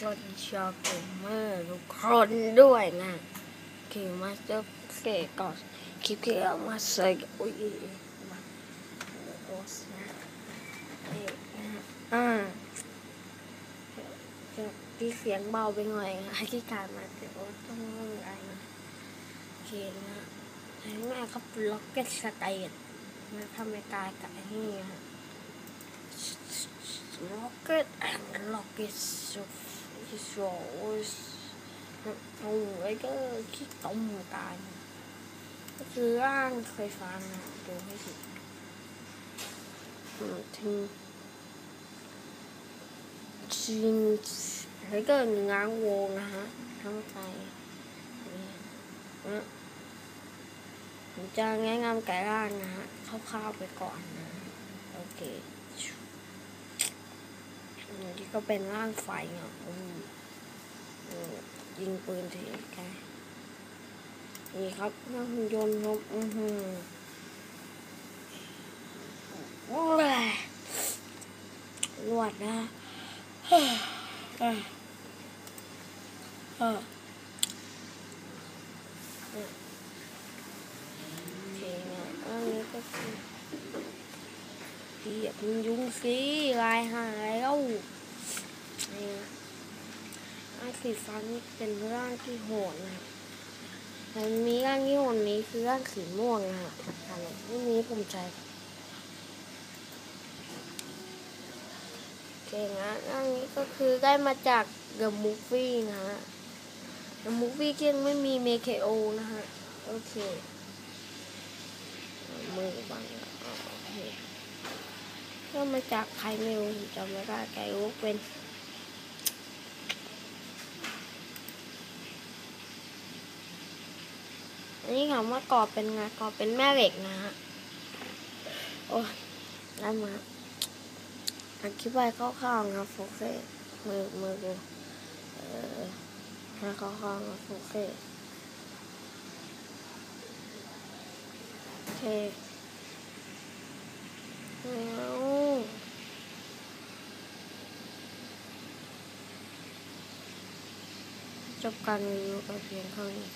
สวัสดีชาวเกมเมอร์ทุกคนด้วยนะเกมมาสเตอร์เกก่อนคลิปที่เอามาใส่อุ้ยมาโอ้สนะเอ๊ะนะอ่าที่เสียงเบาไปหน่อยนะที่การมาแต่ว่าต้องอะไรนะโอเคนะให้แม่ครับล็อกเก็ตสเตทนะทำให้กายกับไอ้นี่นะ rocket and rocket is always ตรงไว้ก็คิดตรงกายก็คือร่างไฟฟ้านะดูให้สิถึงจริงแล้วก็ง้างวงนะฮะทั้งไปนะผมจะแนะนำแก่ร่างนะฮะคร่าวๆไปก่อนนะ โอเค นนี้ก็เป็นร่างไฟเนาะยิงปืนทีไกลนี่ครับร่างยนต์ครับอือหือโอ้ยรวดนะเฮ้ยเฮ้ยเฮ้ยโอเคนะอันนี้ก็คือ พี่อย่าเพึ่งยุ่งสิลายหายแล้วนี่ะไอ้สีฟ้านี่เป็นร่างที่โหดนะมันมีร่างที่โหดนี้คือร่างสีม่วงนะฮะอันนี้นี้ผมใจโอเคนะร่างนี้ก็คือได้มาจาก The Movie นะฮะ The Movie ที่ยังไม่มีเมเคโอนะฮะ โอเคเอมือบังโอเค ก็มาจากใครไม่รู้จำไม่ได้แกรู้เป็นอันนี้ถามว่ากรอบเป็นไงกรอบเป็นแม่เหล็กนะฮะโอ้ยได้มาอธิบายคร่าวๆครับโอเคมือมือกูเออให้คร่าวๆครับโอเคโอเค แล้ว จบการรีวิวกับเพียงเท่านี้